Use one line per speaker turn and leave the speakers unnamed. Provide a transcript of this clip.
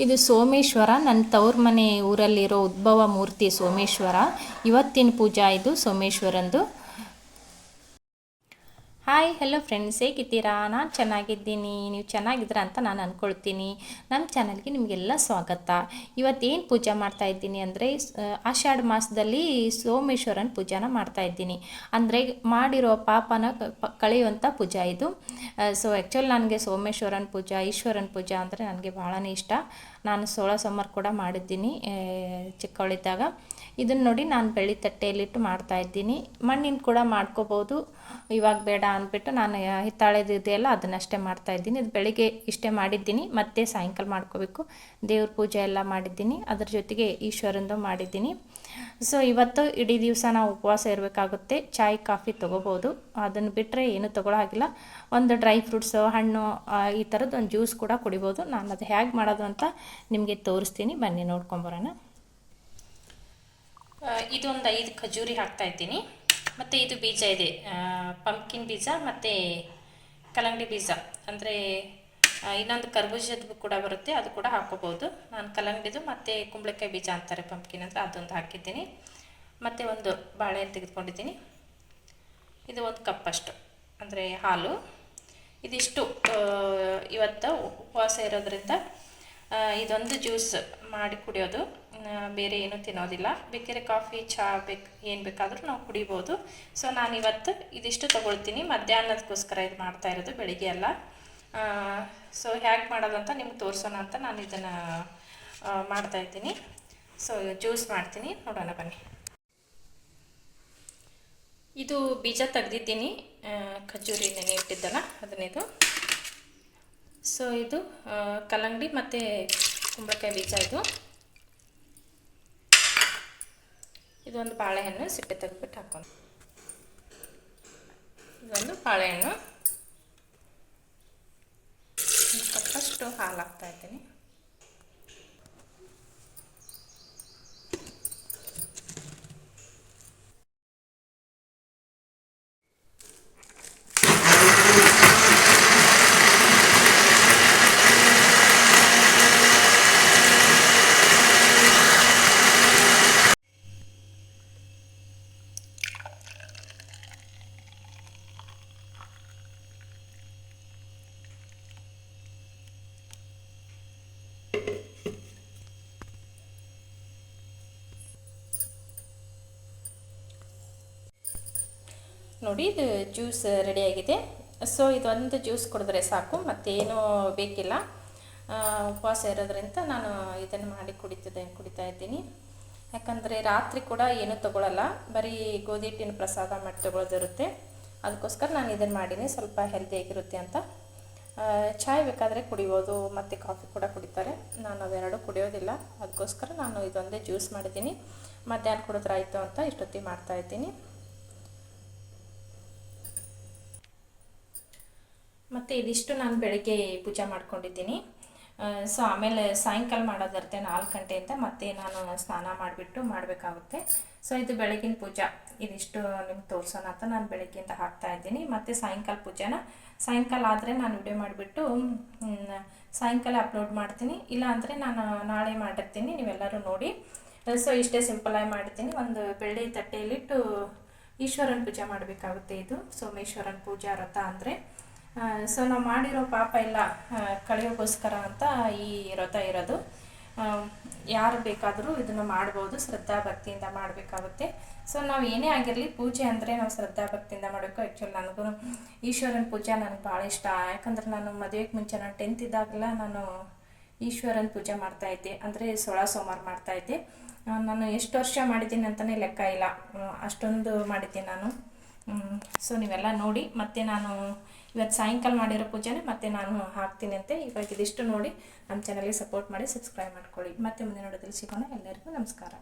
ಇದು ಸೋಮೇಶ್ವರ. ನನ್ನ ತವ್ರ ಮನೆ ಊರಲ್ಲಿರೋ ಉದ್ಭವ ಮೂರ್ತಿ ಸೋಮೇಶ್ವರ. ಇವತ್ತಿನ ಪೂಜಾ ಇದು ಸೋಮೇಶ್ವರಂದು. ಹಾಯ್ ಹಲೋ ಫ್ರೆಂಡ್ಸ್ ಹೇಗಿದ್ದೀರಾ? ನಾನು ಚೆನ್ನಾಗಿದ್ದೀನಿ. ನೀವು ಚೆನ್ನಾಗಿದ್ದೀರಾ ಅಂತ ನಾನು ಅಂದ್ಕೊಳ್ತೀನಿ ನಮ್ಮ ಚಾನಲ್ಗೆ ನಿಮಗೆಲ್ಲ ಸ್ವಾಗತ. ಇವತ್ತೇನು ಪೂಜೆ ಮಾಡ್ತಾ ಇದ್ದೀನಿ ಅಂದರೆ ಆಷಾಢ ಮಾಸದಲ್ಲಿ ಸೋಮೇಶ್ವರನ ಪೂಜಾನ ಮಾಡ್ತಾ ಇದ್ದೀನಿ. ಅಂದರೆ, ಮಾಡಿರೋ ಪಾಪನ ಕಳೆಯುವಂಥ ಪೂಜಾ ಇದು. ಸೊ ಆ್ಯಕ್ಚುಲಿ ನನಗೆ ಸೋಮೇಶ್ವರನ ಪೂಜಾ, ಈಶ್ವರನ ಪೂಜಾ ಅಂದರೆ ನನಗೆ ಭಾಳನೇ ಇಷ್ಟ. ನಾನು ಸೋಳ ಸೋಮವಾರ ಕೂಡ ಮಾಡಿದ್ದೀನಿ ಚಿಕ್ಕವಳಿದ್ದಾಗ. ಇದನ್ನು ನೋಡಿ ನಾನು ಬೆಳ್ಳಿ ತಟ್ಟೆಯಲ್ಲಿಟ್ಟು ಮಾಡ್ತಾ ಇದ್ದೀನಿ. ಮಣ್ಣಿನ ಕೂಡ ಮಾಡ್ಕೋಬೋದು. ಇವಾಗ ಬೇಡ ಅಂದ್ಬಿಟ್ಟು ನಾನು ಹಿತ್ತಾಳೆದು ಇದೆಯಲ್ಲ ಅದನ್ನಷ್ಟೇ ಮಾಡ್ತಾ ಇದ್ದೀನಿ. ಇದು ಬೆಳಿಗ್ಗೆ ಇಷ್ಟೇ ಮಾಡಿದ್ದೀನಿ. ಮತ್ತೆ ಸಾಯಂಕಾಲ ಮಾಡ್ಕೋಬೇಕು. ದೇವ್ರ ಪೂಜೆ ಎಲ್ಲ ಮಾಡಿದ್ದೀನಿ. ಅದ್ರ ಜೊತೆಗೆ ಈಶ್ವರಂದು ಮಾಡಿದ್ದೀನಿ. ಸೊ ಇವತ್ತು ಇಡೀ ದಿವಸ ನಾವು ಉಪವಾಸ ಇರಬೇಕಾಗುತ್ತೆ. ಚಾಯ್, ಕಾಫಿ ತೊಗೋಬೋದು. ಅದನ್ನು ಬಿಟ್ಟರೆ ಏನೂ ತೊಗೊಳ್ಳೋ ಹಾಗಿಲ್ಲ. ಒಂದು ಡ್ರೈ ಫ್ರೂಟ್ಸು ಹಣ್ಣು ಈ ಥರದ್ದು ಒಂದು ಜ್ಯೂಸ್ ಕೂಡ ಕುಡಿಬೋದು. ನಾನು ಅದು ಹೇಗೆ ಮಾಡೋದು ಅಂತ ನಿಮಗೆ ತೋರಿಸ್ತೀನಿ. ಬನ್ನಿ ನೋಡ್ಕೊಂಬರೋಣ ಇದೊಂದು ಐದು ಖಜೂರಿ ಹಾಕ್ತಾ ಇದ್ದೀನಿ. ಮತ್ತು ಇದು ಬೀಜ ಇದೆ. ಪಂಪ್ಕಿನ್ ಬೀಜ ಮತ್ತು ಕಲ್ಲಂಗಡಿ ಬೀಜ. ಅಂದರೆ ಇನ್ನೊಂದು ಕರ್ಬೂಜದ ಕೂಡ ಬರುತ್ತೆ. ಅದು ಕೂಡ ಹಾಕೋಬೋದು ನಾನು ಕಲ್ಲಂಗಡಿದು ಮತ್ತು ಕುಂಬಳಕಾಯಿ ಬೀಜ ಅಂತಾರೆ ಪಂಪ್ಕಿನ್ ಅಂದರೆ ಅದೊಂದು ಹಾಕಿದ್ದೀನಿ. ಮತ್ತು ಒಂದು ಬಾಳೆಹಣ್ಣು ತೆಗೆದುಕೊಂಡಿದ್ದೀನಿ. ಇದು ಒಂದು ಕಪ್ಪಷ್ಟು ಅಂದರೆ ಹಾಲು. ಇದಿಷ್ಟು ಇವತ್ತು ಉಪವಾಸ ಇರೋದ್ರಿಂದ ಇದೊಂದು ಜ್ಯೂಸ್ ಮಾಡಿ ಕುಡಿಯೋದು. ಬೇರೆ ಏನೂ ತಿನ್ನೋದಿಲ್ಲ. ಬೇಕಿದ್ರೆ ಕಾಫಿ ಚಹಾ ಬೇಕು, ಏನು ಬೇಕಾದರೂ ನಾವು ಕುಡಿಬೋದು. ಸೊ ನಾನು ಇವತ್ತು ಇದಿಷ್ಟು ತೊಗೊಳ್ತೀನಿ. ಮಧ್ಯಾಹ್ನದಕ್ಕೋಸ್ಕರ ಇದು ಮಾಡ್ತಾ ಇರೋದು, ಬೆಳಿಗ್ಗೆ ಎಲ್ಲ ಸೊ ಹೇಗೆ ಮಾಡೋದಂತ ಅಂತ ನಿಮ್ಗೆ ತೋರಿಸೋಣ ಅಂತ ನಾನು ಇದನ್ನು ಮಾಡ್ತಾ ಇದ್ದೀನಿ. ಸೊ, ಜ್ಯೂಸ್ ಮಾಡ್ತೀನಿ. ನೋಡೋಣ ಬನ್ನಿ. ಇದು ಬೀಜ ತೆಗೆದಿದ್ದೀನಿ ಖಜೂರಿ ನೆನೆ ಇಟ್ಟಿದ್ದಲ್ಲ ಅದನ್ನಿದು. ಸೊ ಇದು ಕಲ್ಲಂಗಡಿ ಮತ್ತು ಕುಂಬಳಕಾಯಿ ಬೀಜ ಇದು. ಇದೊಂದು ಬಾಳೆಹಣ್ಣು ಸಿಪ್ಪೆ ತೆಗೆದ್ಬಿಟ್ಟು ಹಾಕೊಂಡು ಇದೊಂದು ಬಾಳೆಹಣ್ಣು. ಸ್ವಲ್ಪ ಹಾಲು ಹಾಕ್ತಾ ಇದ್ದೀನಿ. ನೋಡಿ, ಇದು ಜ್ಯೂಸ್ ರೆಡಿಯಾಗಿದೆ ಸೊ ಇದೊಂದು ಜ್ಯೂಸ್ ಕುಡಿದ್ರೆ ಸಾಕು, ಮತ್ತೇನೂ ಬೇಕಿಲ್ಲ. ಉಪವಾಸ ಇರೋದ್ರಿಂದ ನಾನು ಇದನ್ನು ಮಾಡಿ ಕುಡಿತದೆ ಕುಡಿತಾ ಇದ್ದೀನಿ. ಯಾಕಂದರೆ ರಾತ್ರಿ ಕೂಡ ಏನೂ ತೊಗೊಳಲ್ಲ. ಬರೀ ಗೋಧಿ ಹಿಟ್ಟಿನ ಪ್ರಸಾದ ಮಾಡಿ ತೊಗೊಳೋದಿರುತ್ತೆ. ಅದಕ್ಕೋಸ್ಕರ ನಾನು ಇದನ್ನು ಮಾಡೀನಿ, ಸ್ವಲ್ಪ ಹೆಲ್ದಿಯಾಗಿರುತ್ತೆ ಅಂತ. ಚಾಯ್ ಬೇಕಾದರೆ ಕುಡಿಬೋದು, ಮತ್ತು ಕಾಫಿ ಕೂಡ ಕುಡಿತಾರೆ. ನಾನು ಅವೆರಡು ಕುಡಿಯೋದಿಲ್ಲ. ಅದಕ್ಕೋಸ್ಕರ ನಾನು ಇದೊಂದೇ ಜ್ಯೂಸ್ ಮಾಡಿದ್ದೀನಿ. ಮಧ್ಯಾಹ್ನ ಕುಡಿದ್ರಾಯಿತು ಅಂತ ಇಷ್ಟೊತ್ತಿಗೆ ಮಾಡ್ತಾ ಮತ್ತು ಇದಿಷ್ಟು ನಾನು ಬೆಳಗ್ಗೆ ಪೂಜೆ ಮಾಡ್ಕೊಂಡಿದ್ದೀನಿ. ಸೊ ಆಮೇಲೆ ಸಾಯಂಕಾಲ ಮಾಡೋದಿರುತ್ತೆ ನಾಲ್ಕು ಗಂಟೆಯಿಂದ ಮತ್ತೆ ನಾನು ಸ್ನಾನ ಮಾಡಿಬಿಟ್ಟು ಮಾಡಬೇಕಾಗುತ್ತೆ. ಸೊ ಇದು ಬೆಳಗಿನ ಪೂಜಾ. ಇದಿಷ್ಟು ನಿಮ್ಗೆ ತೋರಿಸೋಣ ಅಂತ ನಾನು ಬೆಳಗ್ಗೆಯಿಂದ ಹಾಕ್ತಾ ಇದ್ದೀನಿ. ಮತ್ತು ಸಾಯಂಕಾಲ ಪೂಜೆನ. ಸಾಯಂಕಾಲ ಆದರೆ ನಾನು ವಿಡಿಯೋ ಮಾಡಿಬಿಟ್ಟು ಸಾಯಂಕಾಲ ಅಪ್ಲೋಡ್ ಮಾಡ್ತೀನಿ. ಇಲ್ಲ ಅಂದರೆ ನಾನು ನಾಳೆ ಮಾಡಿರ್ತೀನಿ. ನೀವೆಲ್ಲರೂ ನೋಡಿ. ಸೊ ಇಷ್ಟೇ ಸಿಂಪಲಾಗಿ ಮಾಡಿರ್ತೀನಿ ಒಂದು ಬೆಳ್ಳಿ ತಟ್ಟೆಯಲ್ಲಿಟ್ಟು ಈಶ್ವರನ ಪೂಜೆ ಮಾಡಬೇಕಾಗುತ್ತೆ ಇದು. ಸೋಮೇಶ್ವರನ ಪೂಜಾ ವ್ರತ ಅಂದರೆ. ಸೊ ನಾವು ಮಾಡಿರೋ ಪಾಪ ಎಲ್ಲ ಕಳೆಯೋಕ್ಕೋಸ್ಕರ ಅಂತ ಈ ವ್ರತ ಇರೋದು. ಯಾರು ಬೇಕಾದರೂ ಇದನ್ನು ಮಾಡ್ಬೋದು, ಶ್ರದ್ಧಾ ಭಕ್ತಿಯಿಂದ ಮಾಡಬೇಕಾಗುತ್ತೆ. ಸೊ ನಾವು ಏನೇ ಆಗಿರಲಿ ಪೂಜೆ ಅಂದರೆ ನಾವು ಶ್ರದ್ಧಾ ಭಕ್ತಿಯಿಂದ ಮಾಡಬೇಕು. ಆ್ಯಕ್ಚುಲಿ ನನಗೂ ಈಶ್ವರನ ಪೂಜೆ ನನಗೆ ಭಾಳ ಇಷ್ಟ. ಯಾಕಂದ್ರೆ ನಾನು ಮದುವೆಗೆ ಮುಂಚೆ ನಾನು ಟೆಂತ್ ಇದ್ದಾಗಲ್ಲ ನಾನು ಈಶ್ವರನ ಪೂಜೆ ಮಾಡ್ತಾ ಇದ್ದೆ. ಅಂದರೆ ಸೋಳ ಸೋಮವಾರ ಮಾಡ್ತಾ ಇದ್ದೆ. ನಾನು ಎಷ್ಟು ವರ್ಷ ಮಾಡಿದ್ದೀನಿ ಅಂತಲೇ ಲೆಕ್ಕ ಇಲ್ಲ. ಅಷ್ಟೊಂದು ಮಾಡಿದ್ದೆ ನಾನು. ಸೊ ನೀವೆಲ್ಲ ನೋಡಿ, ಮತ್ತೆ ನಾನು ಇವತ್ತು ಸಾಯಂಕಾಲ ಮಾಡಿರೋ ಪೂಜೆನೇ ಮತ್ತೆ ನಾನು ಹಾಕ್ತೀನಿ ಅಂತೆ. ಇವಾಗ ಇದಿಷ್ಟು ನೋಡಿ. ನಮ್ಮ ಚಾನಲ್ಗೆ ಸಪೋರ್ಟ್ ಮಾಡಿ ಸಬ್ಸ್ಕ್ರೈಬ್ ಮಾಡ್ಕೊಳ್ಳಿ. ಮತ್ತೆ ಮುಂದೆ ನೋಡೋದ್ರಲ್ಲಿ ಸಿಗೋಣ. ಎಲ್ಲರಿಗೂ ನಮಸ್ಕಾರ.